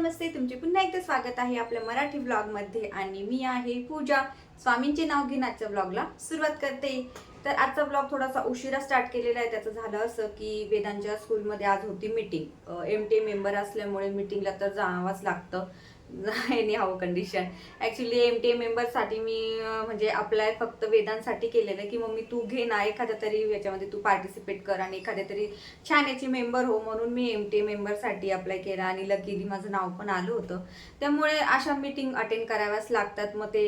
नमस्ते तुमचे पुन्हा एकदा स्वागत आहे आपल्या मराठी ब्लॉगमध्ये आणि मी आहे पूजा. स्वामींचे नाव घेऊन आजच्या ब्लॉगला सुरुवात करते. तर आजचा ब्लॉग थोडासा उशिरा स्टार्ट केलेला आहे. त्याचं झालं असं की वेदांच्या स्कूलमध्ये आज होती मीटिंग एम टी मेंबर असल्यामुळे मीटिंगला तर जावंच लागतं. Anyhow condition actually M T A मेंबरसाठी मी म्हणजे अप्लाय फक्त वेदांसाठी केलेलं की मग मी तू घे ना एखाद्या तरी याच्यामध्ये तू पार्टिसिपेट कर आणि एखाद्या तरी छान याची मेंबर हो म्हणून मी एम टी ए मेंबरसाठी अप्लाय केला आणि लकीली माझं नाव पण आलं होतं. त्यामुळे अशा मीटिंग अटेंड कराव्याच लागतात. मग ते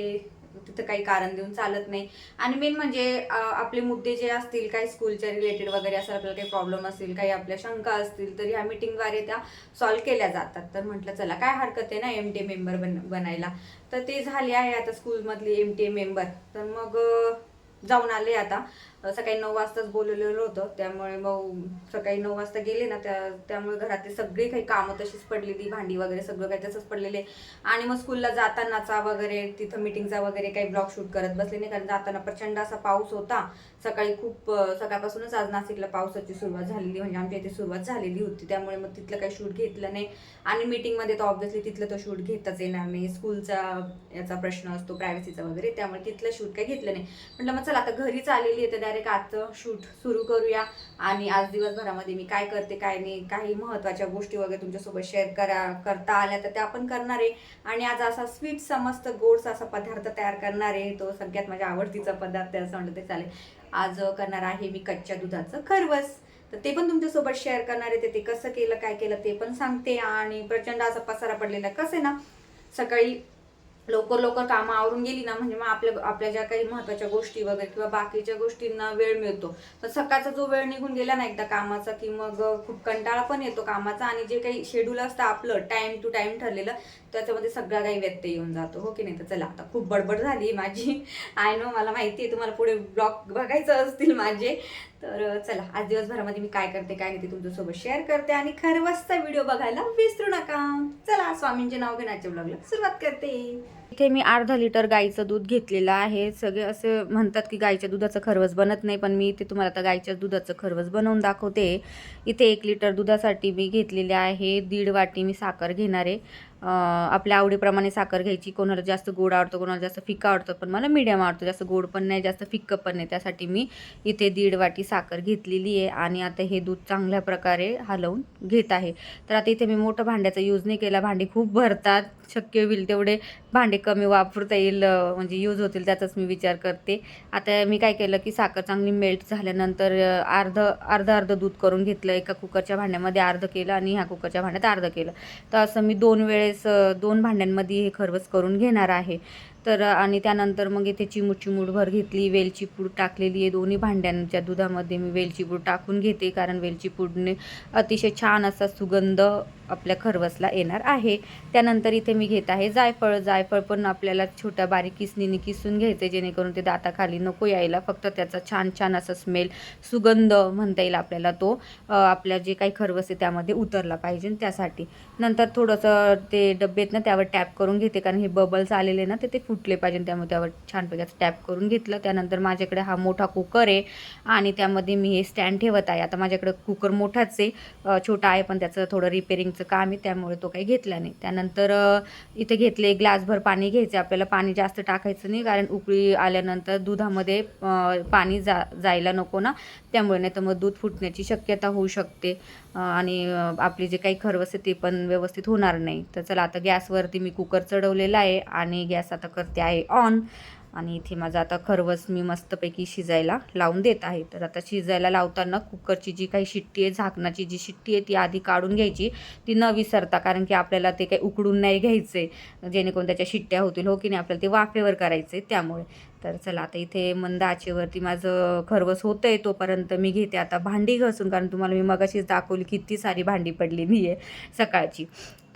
तिथं काही कारण देऊन चालत नाही. आणि मेन म्हणजे आपले मुद्दे जे असतील काही स्कूलच्या रिलेटेड वगैरे असं आपल्याला काही प्रॉब्लेम असतील काही आपल्या शंका असतील तर ह्या मीटिंगद्वारे त्या सॉल्व्ह केल्या जातात. तर म्हटलं चला काय हरकत आहे ना एम टी ए मेंबर बन बनायला? तर ते झाले आहे आता स्कूलमधली एम टी ए मेंबर तर मग जाऊन आले आता. सकाळी नऊ वाजताच बोलवलेलं होतं. त्यामुळे मग सकाळी नऊ वाजता गेले ना त्या त्यामुळे घरातली सगळी काही कामं तशीच पडलेली भांडी वगैरे सगळं काही तसंच पडलेले. आणि मग स्कूलला जातानाचा वगैरे तिथं मिटिंगचा वगैरे काही ब्लॉग शूट करत बसले नाही कारण जाताना प्रचंड असा पाऊस होता. सकाळी खूप सकाळपासूनच आज नाशिकला पावसाची सुरुवात झालेली म्हणजे आमच्या इथे सुरुवात झालेली होती. त्यामुळे मग तिथलं काही शूट घेतलं नाही. आणि मीटिंगमध्ये तर ऑब्व्हियसली तिथलं तर शूट घेताच येणार नाही स्कूलचा याचा प्रश्न असतो प्रायव्हसीचा वगैरे त्यामुळे तिथलं शूट काही घेतलं नाही. म्हटलं मग चला आता घरीच आलेली आहे तर डायरेक्ट आजचं शूट सुरू करूया. आणि आज दिवसभरामध्ये मी काय करते काय नाही काही महत्त्वाच्या गोष्टी वगैरे तुमच्यासोबत शेअर करा करता आल्या तर त्या पण करणार आहे. आणि आज असा स्वीट समस्त गोडचा असा पदार्थ तयार करणार आहे. तो सगळ्यात माझ्या आवडतीचा पदार्थ आहे असं म्हणलं ते चालेल. आज करणार आहे मी कच्च्या दुधाचं खरवस. तर ते पण तुमच्यासोबत शेअर करणार आहे. ते- ते कसं केलं काय केलं ते पण सांगते. आणि प्रचंड असा पसारा पडलेला कसं आहे ना सकाळी लवकर लवकर कामं आवरून गेली ना म्हणजे मग आपल्या आपल्या ज्या काही महत्त्वाच्या गोष्टी वगैरे किंवा बाकीच्या गोष्टींना वेळ मिळतो. तर सकाळचा जो वेळ निघून गेला ना एकदा कामाचा की मग खूप कंटाळा पण येतो कामाचा आणि जे काही शेड्यूल असतं आपलं टाइम टू टाइम ठरलेलं त्याच्यामध्ये सगळा काही व्यत्यय येऊन जातो. हो की नाही? तर चला आता खूप बडबड झाली माझी. आय नो मला माहिती आहे तुम्हाला पुढे ब्लॉग बघायचं असतील माझे. तर चला आज दिवसभरामध्ये मी काय करते काय नाही ते तुमच्यासोबत शेअर करते आणि खरवसचा व्हिडिओ बघायला विसरू नका. चला स्वामींचे नाव घेण्याच्या ब्लॉगला सुरुवात करते. इथे मी अर्धा लिटर गाईचं दूध घेतलेलं आहे. सगळे असे म्हणतात की गाईच्या दुधाचं खरवस बनत नाही पण मी इथे तुम्हाला आता गाईच्या दुधाचं खरवस बनवून दाखवते. इथे एक लिटर दुधासाठी मी घेतलेले आहे. दीड वाटी मी साखर घेणार आहे. आपल्या आवडीप्रमाणे साखर घ्यायची. कोणाला जास्त गोड आवडतं कोणाला जास्त फिका आवडतं पण मला मीडियम आवडतं. जास्त गोड पण नाही जास्त फिक्कं पण नाही. त्यासाठी मी इथे दीड वाटी साखर घेतलेली आहे आणि आता हे दूध चांगल्या प्रकारे हलवून घेत आहे. तर आता इथे मी मोठं भांड्याचा यूज नाही केला. भांडी खूप भरतात. शक्य होईल तेवढे भांडे कमी वापरता येईल म्हणजे यूज होतील त्याचाच मी विचार करते. आता मी काय केलं की साखर चांगली मेल्ट झाल्यानंतर अर्धं अर्ध अर्ध अर्ध दूध करून घेतलं. एका कुकरच्या भांड्यामध्ये अर्ध केलं आणि ह्या कुकरच्या भांड्यात अर्ध केलं. तर असं मी दोन वेळेस दोन भांड्यांमध्ये हे खरवस करून घेणार आहे. तर आणि त्यानंतर मग इथे चिमूट चिमूटभर घेतली वेलची पूड टाकलेली आहे दोन्ही भांड्यांच्या दुधामध्ये. मी वेलची पूड टाकून घेते कारण वेलची पूडने अतिशय छान असा सुगंध आपल्या खरवसला येणार आहे. त्यानंतर इथे मी घेत आहे जायफळ. जायफळ पण आपल्याला छोट्या बारीक किसणीने किसून घ्यायचे जेणेकरून ते दाताखाली नको यायला. फक्त त्याचा छान छान असा स्मेल सुगंध म्हणता येईल आपल्याला तो. आपल्या जे काही खरवस आहे त्यामध्ये उतरला पाहिजे त्यासाठी. नंतर थोडंसं ते डब्बेत ना त्यावर टॅप करून घेते कारण हे बबल्स आलेले ना ते ते फुटले पाहिजे त्यामुळे त्यावर छानपैकी असं टॅप करून घेतलं. त्यानंतर माझ्याकडे हा मोठा कुकर आहे आणि त्यामध्ये मी हे स्टँड ठेवत आहे. आता माझ्याकडे कुकर मोठाच आहे. छोटा आहे पण त्याचं थोडं रिपेरिंगचं काम आहे त्यामुळे तो काही घेतला नाही. त्यानंतर इथे घेतले ग्लासभर पाणी घ्यायचे. आपल्याला पाणी जास्त टाकायचं नाही कारण उकळी आल्यानंतर दुधामध्ये पाणी जा जायला नको ना. त्यामुळे नाही तर मग दूध फुटण्याची शक्यता होऊ शकते. आणि आपली जे काही खरवस आहे ते पण व्यवस्थित होणार नाही. तर चला आता गॅसवरती मी कुकर चढवलेला आहे आणि गॅस आता करते आहे ऑन. आणि इथे माझं आता खरवस मी मस्तपैकी शिजायला लावून देत आहे. तर आता शिजायला लावताना कुकरची जी काही शिट्टी आहे झाकणाची जी शिट्टी आहे ती आधी काढून घ्यायची. ती न विसरता कारण की आपल्याला ते काही उकडून नाही घ्यायचं आहे जेणेकरून त्याच्या शिट्ट्या होतील. हो की नाही? आपल्याला ते वाफेवर करायचं आहे त्यामुळे. तर चला आता इथे मंद आचेवरती माझं खरवस होतं आहे तोपर्यंत मी घेते. आता भांडी घासून कारण तुम्हाला मी मगाशीच दाखवली किती सारी भांडी पडलेली आहे सकाळची.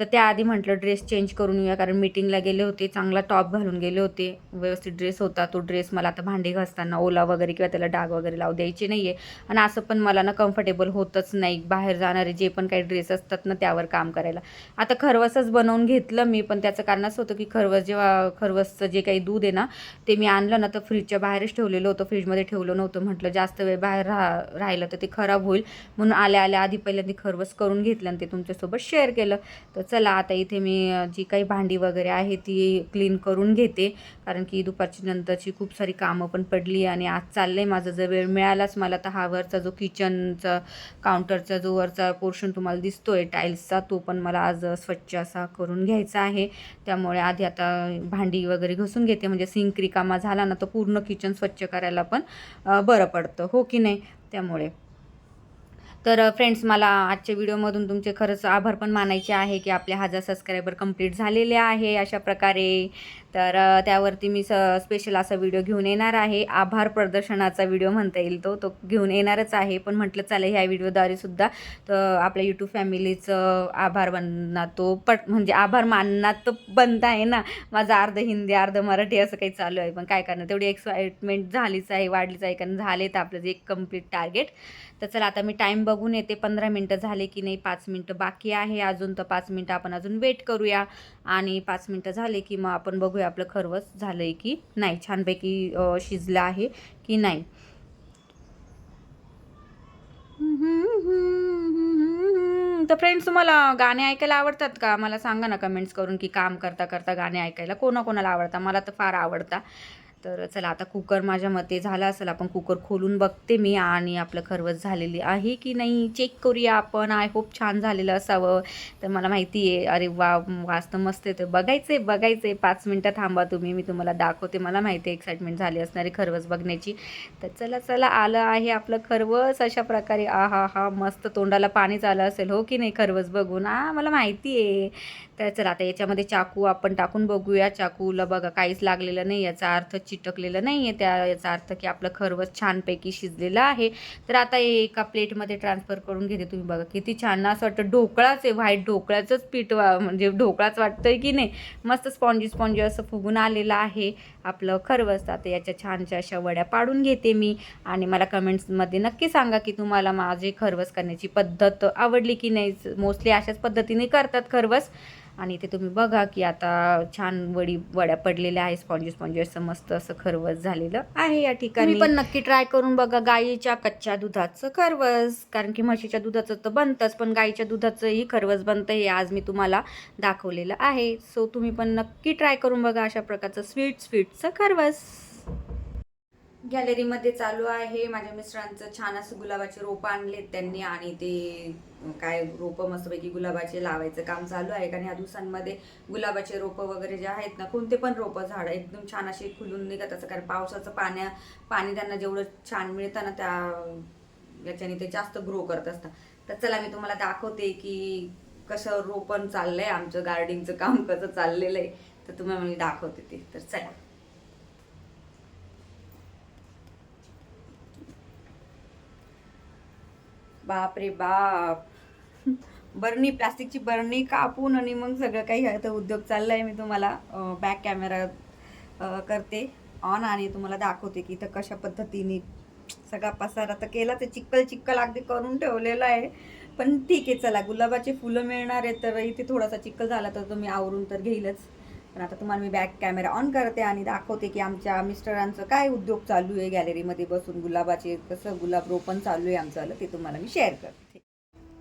तर त्याआधी म्हटलं ड्रेस चेंज करून येऊया कारण मीटिंगला गेले होते चांगला टॉप घालून गेले होते. व्यवस्थित ड्रेस होता तो ड्रेस मला आता भांडी घासताना ओला वगैरे किंवा त्याला डाग वगैरे लावू द्यायचे नाही आहे आणि असं पण मला ना कम्फर्टेबल होतच नाही बाहेर जाणारे जे पण काही ड्रेस असतात ना त्यावर काम करायला. आता खरवसच बनवून घेतलं मी पण त्याचं कारण असं होतं की खरवस जेव्हा खरवसचं जे काही दूध आहे ना ते मी आणलं म्हटलं ना तर फ्रीजच्या बाहेरच ठेवलेलं होतं. फ्रीजमध्ये ठेवलं नव्हतं. म्हटलं जास्त वेळ बाहेर राहा राहिलं तर ते खराब होईल. म्हणून आल्या आल्या आधी पहिल्यांदा खरवस करून घेतलं आणि ते तुमच्यासोबत शेअर केलं. तर चला आता इथे मी जी काही भांडी वगैरे आहे ती क्लीन करून घेते. कारण की दुपारची नंतरची खूप सारी कामं पण पडली आणि आज चाललं आहे माझा. जर वेळ मिळालाच मला तर हा वरचा जो किचनचा काउंटरचा जो वरचा पोर्शन तुम्हाला दिसतो आहे टाईल्सचा तो पण मला आज स्वच्छ असा करून घ्यायचा आहे. त्यामुळे आधी आता भांडी वगैरे घसून घेते. म्हणजे सिंक रिकामा झाला ना तर पूर्ण किचन स्वच्छ करायला पण बरं पडतं. हो की नाही? त्यामुळे. तर फ्रेंड्स मला आजच्या व्हिडिओमधून तुमचे खरंच आभार पण मानायचे आहे की आपले हजार सबस्क्रायबर कंप्लीट झालेले आहे अशा प्रकारे. तर त्यावरती मी स स्पेशल असा व्हिडिओ घेऊन येणार आहे. आभार प्रदर्शनाचा व्हिडिओ म्हणता येईल तो तो घेऊन येणारच आहे. पण म्हटलं चालेल ह्या व्हिडिओद्वारे सुद्धा तर आपल्या यूट्यूब फॅमिलीचं आभार बनना तो पट म्हणजे आभार मानणार तर बनता आहे ना. माझं अर्ध हिंदी अर्ध मराठी असं काही चालू आहे. पण काय करणार? तेवढी एक्साइटमेंट झालीच आहे वाढलीच आहे. कारण झाले तर आपलं जे एक कंप्लीट टार्गेट तर चला आता मी टाईम बघून येते. पंधरा मिनटं झाले की नाही पाच मिनटं बाकी आहे अजून. तर पाच मिनटं आपण अजून वेट करूया. आणि पाच मिनटं झाले की मग आपण बघूया आपलं खरवस झालं आहे की नाही. छानपैकी शिजलं आहे की नाही. तर फ्रेंड्स तुम्हाला गाणे ऐकायला आवडतात का? मला सांगा ना कमेंट्स करून की काम करता करता गाणे ऐकायला कोणाकोणाला आवडता? मला तर फार आवडता. तर चला आता कुकर माझ्या मते झाला असेल. आपण कुकर खोलून बघते मी आणि आपलं खरवस झालेली आहे की नाही. चेक करूया आपण. आय होप छान झालेलं असावं. तर मला माहिती आहे. अरे वा वास्तव मस्त आहे तर बघायचं आहे बघायचं आहे पाच मिनटं थांबा तुम्ही. मी तुम्हाला दाखवते. मला माहिती आहे एक्साइटमेंट झाली असणारी खरवस बघण्याची. तर चला चला. आलं आहे आपलं खरवस. अशा प्रकारे आ हा हा मस्त तोंडाला पाणीच आलं असेल. हो की नाही खरवस बघून? आ मला माहिती आहे. तर चला आता याच्यामध्ये चाकू आपण टाकून बघूया. चाकूला बघा काहीच लागलेलं नाही याचा अर्थ चिटकलेलं नाही आहे त्या याचा अर्थ की आपलं खरवस छानपैकी शिजलेलं आहे. तर आता एका प्लेटमध्ये ट्रान्सफर करून घेते. तुम्ही बघा किती छान. असं वाटतं ढोकळाच आहे. व्हाईट ढोकळ्याचंच पीठ वा म्हणजे ढोकळाच वाटतंय की नाही. मस्त स्पॉन्जी स्पॉन्जी असं फुगून आलेलं आहे आपलं खरवस. आता याच्या छानशा अशा वड्या पाडून घेते मी. आणि मला कमेंट्समध्ये नक्की सांगा की तुम्हाला माझे खरवस करण्याची पद्धत आवडली की नाही. मोस्टली अशाच पद्धतीने करतात खरवस. आणि इथे तुम्ही बघा की आता छान वडी वड्या पडलेल्या आहे स्पॉन्जी स्पॉन्जी असं मस्त असं खरवस झालेलं आहे या ठिकाणी. पण नक्की ट्राय करून बघा गाईच्या कच्च्या दुधाचं खरवस कारण की म्हशीच्या दुधाचं तर बनतंच पण गाईच्या दुधाचंही खरवस बनतं हे आज मी तुम्हाला दाखवलेलं आहे. सो तुम्ही पण नक्की ट्राय करून बघा अशा प्रकारचं स्वीट स्वीटचं खरवस. गॅलरीमध्ये चालू आहे. माझ्या मिस्टरांचं छान असं गुलाबाचे रोपं आणलेत त्यांनी आणि ते काय रोपं मस्तपैकी गुलाबाचे लावायचं काम चालू आहे. कारण ह्या दिवसांमध्ये गुलाबाचे रोपं वगैरे जे आहेत ना कोणते पण रोपं झाडं एकदम छान असे खुलून निघत असं कारण पावसाचं पाण्या पाणी त्यांना जेवढं छान मिळतं ना त्या याच्याने ते जास्त ग्रो करत असतात. तर चला मी तुम्हाला दाखवते की कसं रोपण चाललंय. आमचं गार्डनिंगचं काम कसं चाललेलं आहे. तर तुम्हाला मी दाखवते ते. तर चला. बाप रे बाप. बरणी प्लास्टिकची बरणी कापून आणि मग सगळं काही आता उद्योग चाललाय मी तुम्हाला बॅक कॅमेरा करते ऑन आणि तुम्हाला दाखवते की इथं कशा पद्धतीने सगळा पसारा तर केला तर चिक्कल चिक्कल अगदी करून ठेवलेलं आहे. पण ठीक आहे चला. गुलाबाचे फुलं मिळणार आहे तर इथे थोडासा चिक्कल झाला तर तुम्ही आवरून तर घेईलच. पण आता तुम्हाला मी बॅक कॅमेरा ऑन करते आणि दाखवते की आमच्या मिस्टरांचं काय उद्योग चालू आहे गॅलरीमध्ये बसून. गुलाबाचे कसं गुलाब रोपण चालू आहे आमचं ते तुम्हाला मी शेअर करते.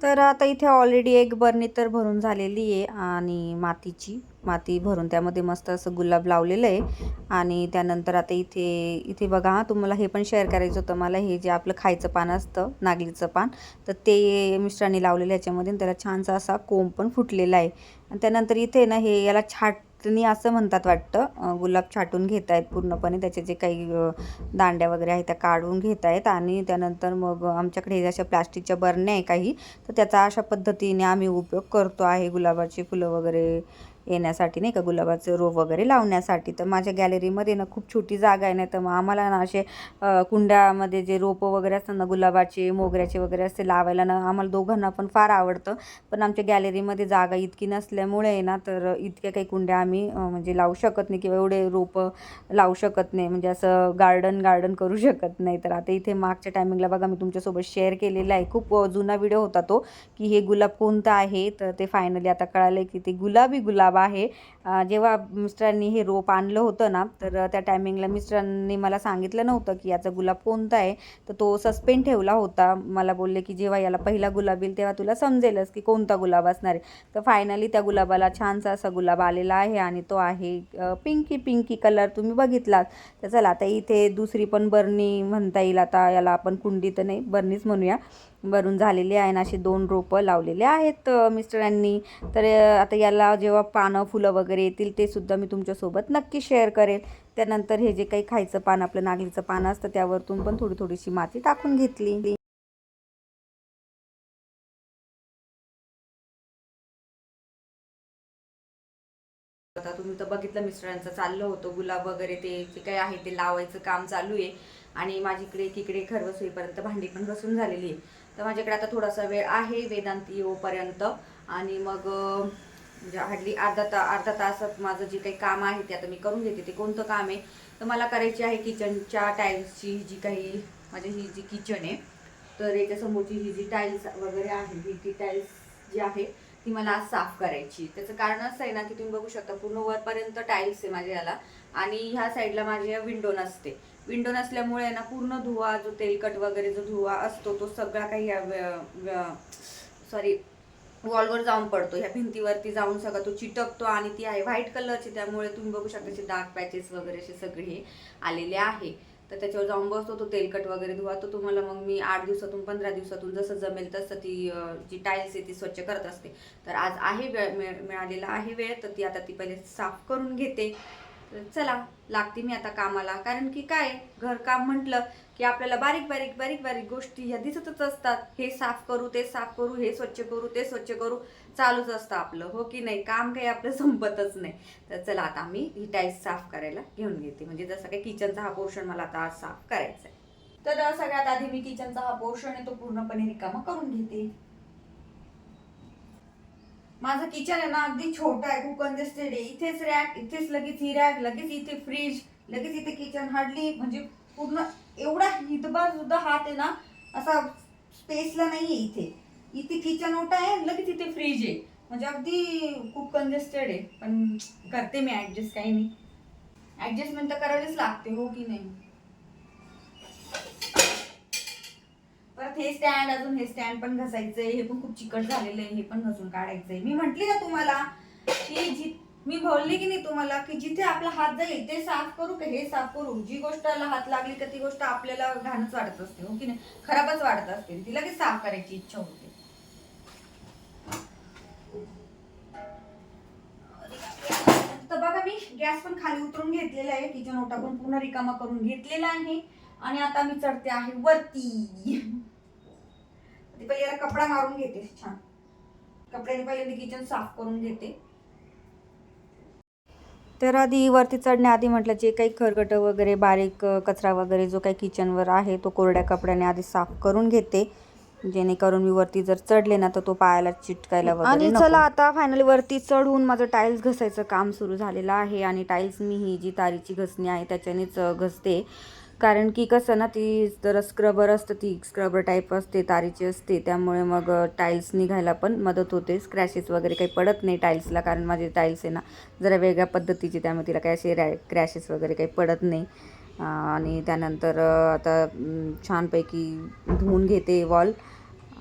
तर आता इथे ऑलरेडी एक बर्नी तर भरून झालेली आहे आणि मातीची. माती भरून त्यामध्ये मस्त असं गुलाब लावलेलं आहे. आणि त्यानंतर आता इथे इथे बघा तुम्हाला हे पण शेअर करायचं होतं. मला हे जे आपलं खायचं पान असतं नागलीचं पान तर ते मिस्टरांनी लावलेलं याच्यामध्ये. त्याला छानसा असा कोंब पण फुटलेला आहे. आणि त्यानंतर इथे ना हे याला छाट छाटणी असं म्हणतात वाटतं. गुलाब छाटून घेत आहेत पूर्णपणे. त्याचे जे काही दांड्या वगैरे आहेत त्या काढून घेत आहेत आणि त्यानंतर मग आमच्याकडे अशा प्लास्टिकच्या बरण्या आहे काही तर त्याचा अशा पद्धतीने आम्ही उपयोग करतो आहे. गुलाबाची फुलं वगैरे येण्यासाठी नाही का गुलाबाचं रोप वगैरे लावण्यासाठी. तर माझ्या गॅलरीमध्ये ना खूप छोटी जागा आहे नाही तर मग आम्हाला ना असे कुंड्यामध्ये जे रोपं वगैरे असतात ना गुलाबाचे मोगऱ्याचे वगैरे असते लावायला ना आम्हाला दोघांना पण फार आवडतं. पण आमच्या गॅलरीमध्ये जागा इतकी नसल्यामुळे आहे ना तर इतक्या काही कुंड्या आम्ही म्हणजे लावू शकत नाही किंवा एवढे रोपं लावू शकत नाही. म्हणजे असं गार्डन गार्डन करू शकत नाही. तर आता इथे मागच्या टायमिंगला बघा मी तुमच्यासोबत शेअर केलेला आहे. खूप जुना व्हिडिओ होता तो की हे गुलाब कोणतं आहे? तर ते फायनली आता कळालं की ते गुलाबी गुलाब गुलाब आहे. जेव्हा मिस्टरांनी हे रोप आणलं होतं ना तर त्या टायमिंगला मिस्टरांनी मला सांगितलं नव्हतं की याचा गुलाब कोणता आहे. तर तो सस्पेंड ठेवला होता. मला बोलले की जेव्हा याला पहिला गुलाब येईल तेव्हा तुला समजेलच की कोणता गुलाब असणार आहे. तर फायनली त्या गुलाबाला छानसा असा गुलाब आलेला आहे आणि तो आहे पिंकी पिंकी कलर तुम्ही बघितलात तर चला आता इथे दुसरी पण बरणी म्हणता येईल. आता याला आपण कुंडी तर नाही बरणीच म्हणूया. भरून झालेली आहे आणि अशी दोन रोपं लावलेले आहेत मिस्टरांनी तर आता याला जेव्हा पानं फुलं वगैरे येतील ते सुद्धा मी तुमच्यासोबत नक्की शेअर करेल. त्यानंतर हे जे काही खायचं पान आपलं नागलीचं पान असतं त्यावरतून पण थोडी थोडीशी माती टाकून घेतली. आता तुम्ही तर बघितलं मिस्टरांचं चाललं होतं गुलाब वगैरे ते जे काही आहे ते लावायचं काम चालू आहे. आणि माझीकडे एकीकडे घर बसोईपर्यंत भांडी पण बसून झालेली आहे. तर माझ्याकडे आता थोडासा वेळ आहे वेदांती येऊपर्यंत. आणि मग म्हणजे हार्डली अर्धा ता अर्धा तासात माझं जे काही काम आहे ते आता मी करून घेते. ते कोणतं काम आहे? तर मला करायची आहे किचनच्या टाईल्सची जी काही माझी ही जी किचन आहे तर याच्यासमोरची ही जी टाईल्स वगैरे आहे ही ती टाईल्स जी आहे ती मला आज साफ करायची त्याचं कारण असं आहे ना की तुम्ही बघू शकता पूर्ण वरपर्यंत टाईल्स आहे माझ्या याला. आणि ह्या साईडला माझ्या विंडो नसते. विंडो नसल्यामुळे ना पूर्ण धुवा जो तेलकट वगैरे जो धुवा असतो तो सगळा काही सॉरी वॉलवर जाऊन पडतो. ह्या भिंतीवरती जाऊन सगळं तो चिटकतो आणि ती आहे व्हाईट कलरची त्यामुळे तुम्ही बघू शकता असे डार्क पॅचेस वगैरे असे सगळे हे आलेले आहे. तर त्याच्यावर जाऊन बसतो तो तेलकट वगैरे धुवा तो तुम्हाला मग मी आठ दिवसातून पंधरा दिवसातून जसं जमेल तसं ती जी टाईल्स आहे ती स्वच्छ करत असते. तर आज आहे वेळ मिळालेला आहे वेळ तर ती आता ती पहिले साफ करून घेते. तर चला लागते मी आता कामाला. कारण की काय घरकाम म्हटलं की आपल्याला बारीक बारीक बारीक बारीक गोष्टी ह्या दिसतच असतात. हे साफ करू ते साफ करू हे स्वच्छ करू ते स्वच्छ करू चालूच असतं आपलं. हो की नाही? काम काही आपलं संपतच नाही. तर चला आता मी ही टाईल्स साफ करायला घेऊन घेते. म्हणजे जसं काही किचनचा हा पोर्शन मला आता साफ करायचा आहे तर सगळ्यात आधी मी किचनचा हा पोर्शन आहे तो पूर्णपणे रिकामा करून घेते. माझं किचन आहे ना अगदी छोटं आहे खूप कंजेस्टेड आहे. इथेच रॅक इथेच लगेच ही रॅक लगेच इथे फ्रीज लगेच इथे किचन हार्डली म्हणजे पूर्ण एवढा हितबार सुद्धा हात आहे ना असा स्पेसला नाहीये इथे. इथे किचन ओटा आहे लगेच इथे फ्रीज आहे. म्हणजे अगदी खूप कंजेस्टेड आहे. पण करते मी ॲडजस्ट काही नाही. ॲडजस्टमेंट तर करावीच लागते हो की नाही? परत हे स्टँड अजून हे स्टँड पण घसायचंय. हे पण खूप चिकट झालेलं आहे. हे पण घसून काढायचंय. मी म्हंटली ना तुम्हाला की जी मी बोलली की नाही तुम्हाला की जिथे आपला हात जाईल ते साफ करू का हे साफ करू? जी गोष्ट हात लागली का ती गोष्ट आपल्याला घाणच वाढत असते हो की नाही? खराबच वाटत असते. ती लगेच साफ करायची इच्छा होते. तर बघा मी गॅस पण खाली उतरून घेतलेला आहे. किचन ओटा पण पूर्ण रिकामा करून घेतलेला आहे. आणि आता मी चढते आहे वरती. ते पहिले याला कपडा मारून घेते छान. कपड्याने पहिले मी किचन साफ करून घेते. तर आधी वरती चढण्याआधी म्हटलं जे काही खरकट वगैरे बारीक कचरा वगैरे जो काही किचनवर आहे तो कोरड्या कपड्याने आधी साफ करून घेते. जेणेकरून मी वरती जर चढले ना तर तो पायाला चिटकायला वगैरे आणि चला आता फायनली वरती चढून माझं टाईल्स घसायचं काम सुरू झालेलं आहे. आणि टाईल्स मी ही जी तारीची घसणी आहे त्याच्यानेच घसते. कारण की कसं ना ती जर स्क्रबर असतं ती. स्क्रबर टाईप असते तारीची असते. त्यामुळे मग टाईल्स निघायला पण मदत होते. स्क्रॅशेस वगैरे काही पडत नाही टाईल्सला कारण माझे टाईल्स आहे ना जरा वेगळ्या पद्धतीचे. त्यामुळे तिला काही असे रॅ क्रॅशेस वगैरे काही पडत नाही. आणि त्यानंतर आता छानपैकी धुवून घेते वॉल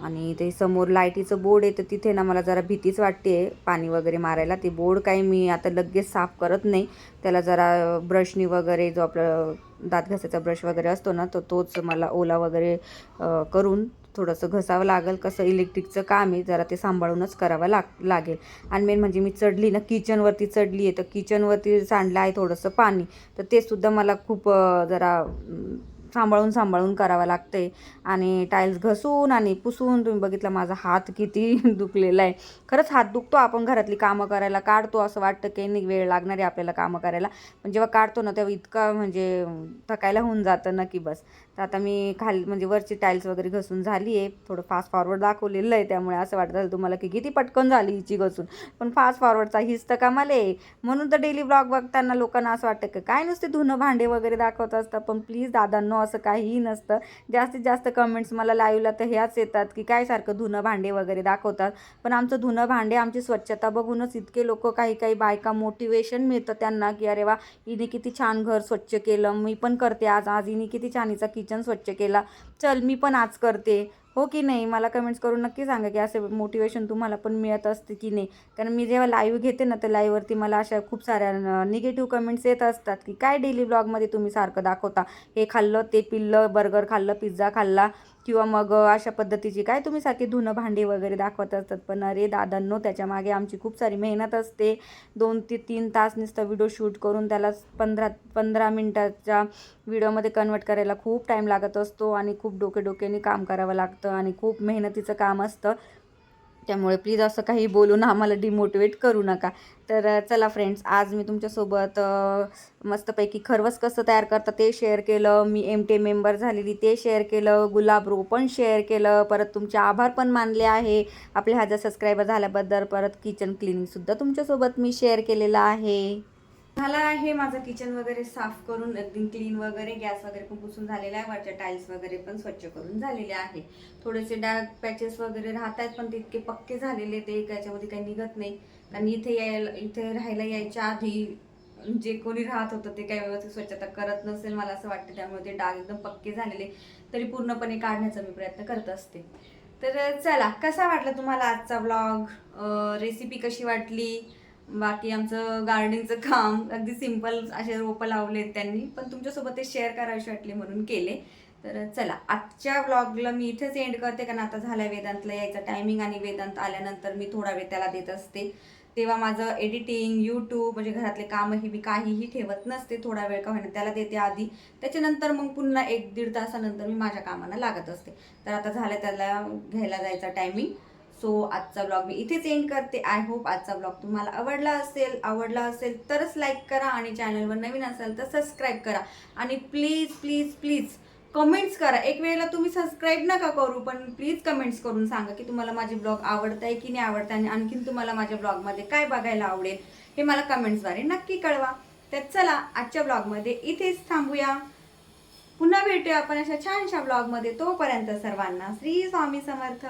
आणि ते समोर लाईटीचं बोर्ड आहे तर तिथे ना मला जरा भीतीच वाटते पाणी वगैरे मारायला. ते बोर्ड काही मी आता लगेच साफ करत नाही. त्याला जरा ब्रशनी वगैरे जो आपलं दात घासायचा ब्रश वगैरे असतो ना तर तोच मला ओला वगैरे करून थोडंसं घसावं लागेल. कसं इलेक्ट्रिकचं काम आहे जरा ते सांभाळूनच करावं लाग लागेल. आणि मेन म्हणजे मी चढली ना किचनवरती चढली आहे तर किचनवरती सांडलं आहे थोडंसं पाणी. तर ते सुद्धा मला खूप जरा सांभाळून सांभाळून करावं लागते. आणि टाईल्स घसून आणि पुसून तुम्ही बघितलं माझा हात किती दुखलेला आहे. खरंच हात दुखतो आपण घरातली कामं करायला काढतो असं वाटतं की नाही वेळ लागणार आहे आपल्याला कामं करायला. पण जेव्हा काढतो ना तेव्हा इतका म्हणजे थकायला होऊन जातं ना की बस. तर आता मी खाली म्हणजे वरची टाईल्स वगैरे घसून झाली आहे थोडं फास्ट फॉरवर्ड दाखवलेलं आहे त्यामुळे असं वाटत असेल तुम्हाला की किती पटकन झाली हिची घसून. पण फास्ट फॉरवर्डचा हीच तर कामाला आहे. म्हणून तर डेली ब्लॉग बघताना लोकांना असं वाटतं की काय नुसते धुणं भांडे वगैरे दाखवत असतं. पण प्लीज दादांनो असं काहीही नसतं. जास्तीत जास्त कमेंट्स मला लाईव्हला तर ह्याच येतात की काय सारखं धुणं भांडे वगैरे दाखवतात. पण आमचं धुणं भांडे आमची स्वच्छता बघूनच इतके लोक काही काही बायका मोटिवेशन मिळतं त्यांना की अरे वा हिने किती छान घर स्वच्छ केलं. मी पण करते आज. आज हिने किती छान हिचा किचन स्वच्छ केला. चल मी पण आज करते. हो की नाही? मला कमेंट्स करून नक्की सांगा की असे मोटिवेशन तुम्हाला पण मिळत असते की नाही? कारण मी जेव्हा लाईव्ह घेते ना तर लाईव्हवरती मला अशा खूप साऱ्या निगेटिव्ह कमेंट्स येत असतात की काय डेली ब्लॉगमध्ये तुम्ही सारखं दाखवता? हे खाल्लं ते पिल्लं बर्गर खाल्लं पिझ्झा खाल्ला. किंवा मग अशा पद्धतीची काय तुम्ही सारखी धुणं भांडी वगैरे दाखवत असतात पण अरे दादांनो त्याच्यामागे आमची खूप सारी मेहनत असते. दोन ते तीन तास नुसतं व्हिडिओ शूट करून त्याला पंधरा पंधरा मिनटाच्या व्हिडिओमध्ये कन्वर्ट करायला खूप टाईम लागत असतो आणि खूप डोके डोक्याने काम करावं लागतं आणि खूप मेहनतीचं काम असतं. त्यामुळे प्लीज असं काही बोलून आम्हाला डिमोटिवेट करू नका. तर चला फ्रेंड्स आज मी तुमच्यासोबत मस्तपैकी खरवस कसं तयार करतं ते शेअर केलं. मी एम टी मेंबर झालेली ते शेअर केलं. गुलाब रो पण शेअर केलं. परत तुमचे आभार पण मानले आहे. आपले हजार सबस्क्रायबर झाल्याबद्दल परत किचन क्लिनिंगसुद्धा तुमच्यासोबत मी शेअर केलेलं आहे. झालं आहे माझं किचन वगैरे साफ करून अगदी क्लीन वगैरे गॅस वगैरे पण पुसून झालेला आहे वरच्या टाईल्स वगैरे पण स्वच्छ करून झालेले आहे. थोडेसे डार्क पॅचेस वगैरे राहत आहेत पण ते इतके पक्के झालेले ते त्याच्यामध्ये काही निघत नाही. कारण इथे यायला इथे राहायला यायच्या आधी जे कोणी राहत होतं ते काही व्यवस्थित स्वच्छता करत नसेल मला असं वाटतं त्यामुळे ते डाग एकदम पक्के झालेले तरी पूर्णपणे काढण्याचा मी प्रयत्न करत असते. तर चला कसा वाटला तुम्हाला आजचा ब्लॉग रेसिपी कशी वाटली? बाकी आमचं गार्डनिंगचं काम अगदी सिंपल असे रोपं लावलेत त्यांनी. पण तुमच्यासोबत ते शेअर करावेसे वाटले म्हणून केले. तर चला आजच्या ब्लॉगला मी इथेच एंड करते कारण आता झाला वेदांतला यायचा. टायमिंग आणि वेदांत आल्यानंतर मी थोडा वेळ त्याला देत असते. तेव्हा माझं एडिटिंग यूट्यूब म्हणजे घरातले कामही मी काहीही ठेवत नसते. थोडा वेळ का होईना त्याला देते आधी. त्याच्यानंतर मग पुन्हा एक दीड तासानंतर मी माझ्या कामाला लागत असते. तर आता झालं त्याला घ्यायला जायचा टायमिंग सो आजचा ब्लॉग मी इथेच एंड करते. आय होप आजचा ब्लॉग तुम्हाला आवडला असेल आवडला असेल तरच लाईक करा आणि चॅनलवर नवीन असेल तर सबस्क्राईब करा. आणि प्लीज प्लीज प्लीज कमेंट्स करा. एक वेळेला तुम्ही सबस्क्राईब नका करू पण प्लीज कमेंट्स करून सांगा की तुम्हाला माझे ब्लॉग आवडत आहे की नाही आवडत आणि आणखीन तुम्हाला माझ्या ब्लॉगमध्ये काय बघायला आवडेल हे मला कमेंट्सद्वारे नक्की कळवा. तर चला आजच्या ब्लॉगमध्ये इथेच थांबूया. पुन्हा भेटूया आपण अशा छानशा ब्लॉगमध्ये तोपर्यंत सर्वांना श्री स्वामी समर्थ.